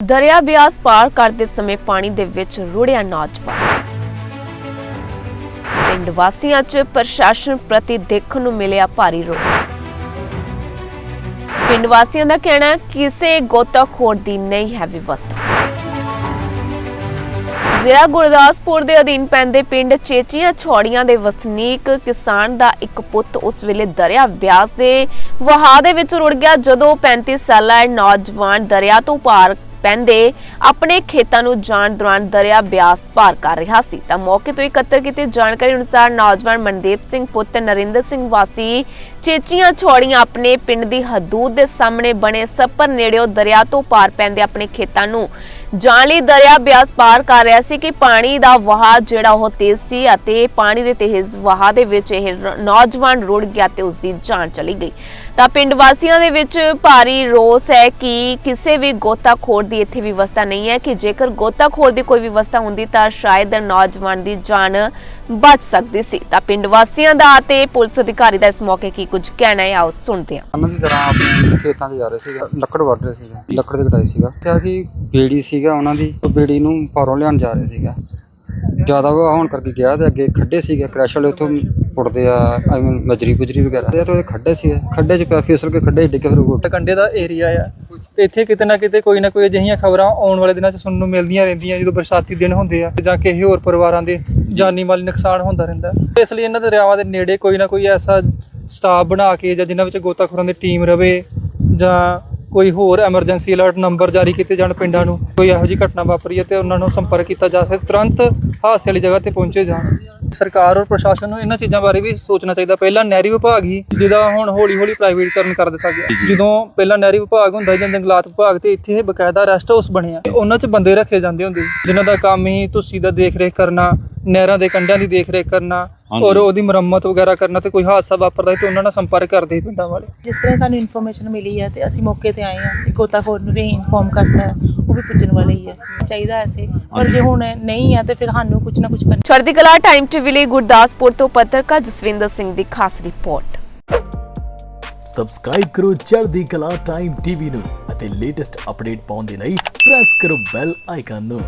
ਦਰਿਆ ਬਿਆਸ ਪਾਰ ਕਰਦੇ ਸਮੇਂ ਪਾਣੀ ਦੇ ਵਿੱਚ ਰੁੜਿਆ ਨੌਜਵਾਨ। ਪਿੰਡ ਵਾਸੀਆਂ 'ਚ ਪ੍ਰਸ਼ਾਸਨ ਪ੍ਰਤੀ ਦੇਖਣ ਨੂੰ ਮਿਲਿਆ ਭਾਰੀ ਰੋਸ। ਪਿੰਡ ਵਾਸੀਆਂ ਦਾ ਕਹਿਣਾ ਹੈ ਕਿਸੇ ਗੋਤਾਖੋਰ ਦੀ ਨਹੀਂ ਹੈ ਵਿਵਸਥਾ। ਜ਼ਿਲ੍ਹਾ ਗੁਰਦਾਸਪੁਰ ਦੇ ਅਧੀਨ ਪੈਂਦੇ ਪਿੰਡ ਚੇਚੀਆਂ ਛੋੜੀਆਂ ਦੇ ਵਸਨੀਕ ਕਿਸਾਨ ਦਾ ਇੱਕ ਪੁੱਤ ਉਸ ਵੇਲੇ ਦਰਿਆ ਬਿਆਸ ਦੇ ਵਹਾਅ ਦੇ ਵਿੱਚ ਰੁੜ ਗਿਆ। ਜਦੋਂ 35 ਸਾਲਾ ਨੌਜਵਾਨ ਦਰਿਆ ਤੋਂ ਪਾਰ ਪੈਂਦੇ ਆਪਣੇ ਖੇਤਾਂ ਨੂੰ ਜਾਣ ਦੌਰਾਨ ਦਰਿਆ ਬਿਆਸ ਪਾਰ ਕਰ ਰਿਹਾ ਸੀ। ਤਾਂ ਮੌਕੇ ਤੋਂ ਇਕੱਤਰ ਕੀਤੀ ਜਾਣਕਾਰੀ ਅਨੁਸਾਰ ਨੌਜਵਾਨ ਮਨਦੀਪ ਸਿੰਘ ਪੁੱਤ ਨਰਿੰਦਰ ਸਿੰਘ ਵਾਸੀ ਚੇਚੀਆਂ ਛੌੜੀਆਂ ਆਪਣੇ ਪਿੰਡ ਦੀ ਹਦੂਦ ਦੇ ਸਾਹਮਣੇ ਬਣੇ ਸੱਪਰ ਨੇੜਿਓ ਦਰਿਆ ਤੋਂ ਪਾਰ ਪੈਂਦੇ ਆਪਣੇ ਖੇਤਾਂ ਨੂੰ ਜਾਣ ਲਈ ਦਰਿਆ ਬਿਆਸ ਪਾਰ ਕਰ ਰਿਹਾ ਸੀ ਕਿ ਪਾਣੀ ਦਾ ਵਹਾਅ ਜਿਹੜਾ ਉਹ ਤੇਜ਼ ਸੀ ਅਤੇ ਪਾਣੀ ਦੇ ਤੇਜ਼ ਵਹਾਅ ਦੇ ਵਿੱਚ ਇਹ ਨੌਜਵਾਨ ਰੁੜ ਗਿਆ ਤੇ ਉਸ ਦੀ ਜਾਨ ਚਲੀ ਗਈ। ਤਾਂ ਪਿੰਡ ਵਾਸੀਆਂ ਦੇ ਵਿੱਚ ਭਾਰੀ ਰੋਸ ਹੈ ਕਿ ਕਿਸੇ ਵੀ ਗੋਤਾਖੋਰ ਦੀ ਇੱਥੇ ਵਿਵਸਥਾ ਨਹੀਂ ਹੈ ਕਿ ਜੇਕਰ ਗੋਤਾਖੋਰ ਦੀ ਕੋਈ ਵਿਵਸਥਾ ਹੁੰਦੀ ਤਾਂ ਸ਼ਾਇਦ ਨੌਜਵਾਨ ਦੀ ਜਾਨ ਬਚ ਸਕਦੀ ਸੀ। ਤਾਂ ਪਿੰਡ ਵਾਸੀਆਂ ਦਾ ਤੇ ਪੁਲਿਸ ਅਧਿਕਾਰੀ ਦਾ ਇਸ ਮੌਕੇ ਕੀ ਕੁਝ ਕਹਿਣਾ ਹੈ ਆਓ ਸੁਣਦੇ ਹਾਂ। ਉਹਨਾਂ ਦੀ ਤਰ੍ਹਾਂ ਆਪਣੇ ਖੇਤਾਂ 'ਚ ਜਾ ਰਹੇ ਸੀਗੇ ਲੱਕੜ ਵੱਢ ਰਹੇ ਸੀਗੇ ਲੱਕੜ ਦੀ ਕਟਾਈ ਸੀਗਾ। ਕਿਹਾ ਕਿ ਬੇੜੀ ਸੀਗਾ ਉਹਨਾਂ ਦੀ ਉਹ ਬੇੜੀ ਨੂੰ ਪਾਰੋਂ ਲਿਆਉਣ ਜਾ ਰਹੇ ਸੀਗਾ। ਜ਼ਿਆਦਾ ਵਹਾਅ ਹੋਣ ਕਰਕੇ ਗਿਆ ਤੇ ਅੱਗੇ ਖੱਡੇ ਸੀਗੇ ਕ੍ਰੈਸ਼ ਵਾਲੇ ਉੱਥੋਂ ਪੁੱਟਦੇ ਆ ਆਈ ਮੀਨ ਮਜਰੀ ਗੁਜਰੀ ਵਗੈਰਾ। ਤੇ ਉਹਦੇ ਖੱਡੇ ਸੀਗੇ ਖੱਡੇ 'ਚ ਪਿਆ ਫਿਸਲ ਕੇ ਖੱਡੇ 'ਚ ਡਿੱਗੇ ਫਿਰ ਉਹ। ਕੰਡੇ ਦਾ ਏਰੀਆ ਆ। ਤੇ ਇੱਥੇ ਕਿਤੇ ਨਾ ਕਿਤੇ ਕੋਈ ਨਾ ਕੋਈ ਅਜਿਹੀਆਂ ਖਬਰਾਂ ਆਉਣ ਵਾਲੇ ਦਿਨਾਂ 'ਚ ਸੁਣਨ ਨੂੰ ਮਿਲਦੀਆਂ ਰਹਿੰਦੀਆਂ ਜਦੋਂ ਬਰਸਾਤੀ ਦਿਨ ਹੁੰਦੇ ਆ ਜਾਂ ਕਿਸੇ ਹੋਰ ਪਰਿਵਾਰਾਂ ਦੇ ਜਾਨੀ ਮਾਲੀ ਨੁਕਸਾਨ ਹੁੰਦਾ ਰਹਿੰਦਾ। ਇਸ ਲਈ ਇਹਨਾਂ ਦਰਿਆਵਾਂ ਦੇ ਨੇੜੇ ਕੋਈ ਨਾ ਕੋਈ ਐਸਾ ਸਟਾਫ ਬਣਾ ਕੇ ਜਾਂ ਜਿਨ੍ਹਾਂ ਵਿੱਚ ਗੋਤਾਖੋਰਾਂ ਦੀ ਟੀਮ ਰਵੇ ਜਾਂ ਕੋਈ ਹੋਰ ਐਮਰਜੈਂਸੀ ਅਲਰਟ ਨੰਬਰ ਜਾਰੀ ਕੀਤੇ ਜਾਣ ਪਿੰਡਾਂ ਨੂੰ ਕੋਈ ਇਹੋ ਜਿਹੀ ਘਟਨਾ ਵਾਪਰੀ ਹੈ ਤੇ ਉਹਨਾਂ ਨੂੰ ਸੰਪਰਕ ਕੀਤਾ ਜਾ ਸਕੇ, ਤੁਰੰਤ ਹਾਦਸੇ ਵਾਲੀ ਜਗ੍ਹਾ ਤੇ ਪਹੁੰਚੇ ਜਾਣ। ਸਰਕਾਰ ਔਰ ਪ੍ਰਸ਼ਾਸਨ ਨੂੰ ਇਹਨਾਂ ਚੀਜ਼ਾਂ ਬਾਰੇ ਵੀ ਸੋਚਣਾ ਚਾਹੀਦਾ। ਪਹਿਲਾਂ ਨਹਿਰੀ ਵਿਭਾਗ ਹੀ ਜਿਹਦਾ ਹੁਣ ਹੌਲੀ ਹੌਲੀ ਪ੍ਰਾਈਵੇਟਕਰਨ ਕਰ ਦਿੱਤਾ ਗਿਆ। ਜਦੋਂ ਪਹਿਲਾਂ ਨਹਿਰੀ ਵਿਭਾਗ ਹੁੰਦਾ ਜਾਂ ਜੰਗਲਾਤ ਵਿਭਾਗ ਤੇ ਇੱਥੇ ਇਹ ਬਕਾਇਦਾ ਰੈਸਟ ਹਾਊਸ ਬਣਿਆ। ਉਹਨਾਂ 'ਚ ਬੰਦੇ ਰੱਖੇ ਜਾਂਦੇ ਹੁੰਦੇ ਜਿਨ੍ਹਾਂ ਦਾ ਕੰਮ ਹੀ ਤੁਸੀਂ ਦਾ ਦੇਖ ਰੇਖ ਕਰਨਾ ਨਹਿਰਾਂ ਦੇ ਕੰਢਿਆਂ ਦੀ ਦੇਖ ਰੇਖ ਕਰਨਾ ਔਰ ਉਹਦੀ ਮੁਰੰਮਤ ਵਗੈਰਾ ਕਰਨਾ ਤੇ ਕੋਈ ਹਾਦਸਾ ਵਾਪਰਦਾ ਸੀ ਤੇ ਉਹਨਾਂ ਨਾਲ ਸੰਪਰਕ ਕਰਦੇ ਸੀ ਪਿੰਡਾਂ ਵਾਲੇ। ਜਿਸ ਤਰ੍ਹਾਂ ਸਾਨੂੰ ਇਨਫੋਰਮੇਸ਼ਨ ਮਿਲੀ ਹੈ ਤੇ ਅਸੀਂ ਮੌਕੇ ਤੇ ਆਏ ਹਾਂ ਗੋਤਾਖੋਰ ਨੂੰ ਵੀ ਇਨਫੋਰਮ ਕਰਤਾ ਹੈ ਉਹ ਵੀ ਪੁੱਜਣ ਵਾਲੇ ਹੀ ਹੈ ਚਾਹੀਦਾ ਐਸੇ। ਪਰ ਜੇ ਹੁਣ ਨਹੀਂ ਹੈ ਤੇ ਫਿਰ ਸਾਨੂੰ ਕੁਝ ਨਾ ਕੁਝ ਕਰਨਾ। ਚੜ੍ਹਦੀ ਕਲਾ ਟਾਈਮ ਟੀਵੀ ਲਈ ਗੁਰਦਾਸਪੁਰ ਤੋਂ ਪੱਤਰਕਾਰ ਜਸਵਿੰਦਰ ਸਿੰਘ ਦੀ ਖਾਸ ਰਿਪੋਰਟ। ਸਬਸਕ੍ਰਾਈਬ ਕਰੋ ਚੜ੍ਹਦੀ ਕਲਾ ਟਾਈਮ ਟੀਵੀ ਨੂੰ ਅਤੇ ਲੇਟੈਸਟ ਅਪਡੇਟ ਪਾਉਣ ਦੇ ਲਈ ਪ੍ਰੈਸ ਕਰੋ ਬੈਲ ਆਈਕਨ ਨੂੰ।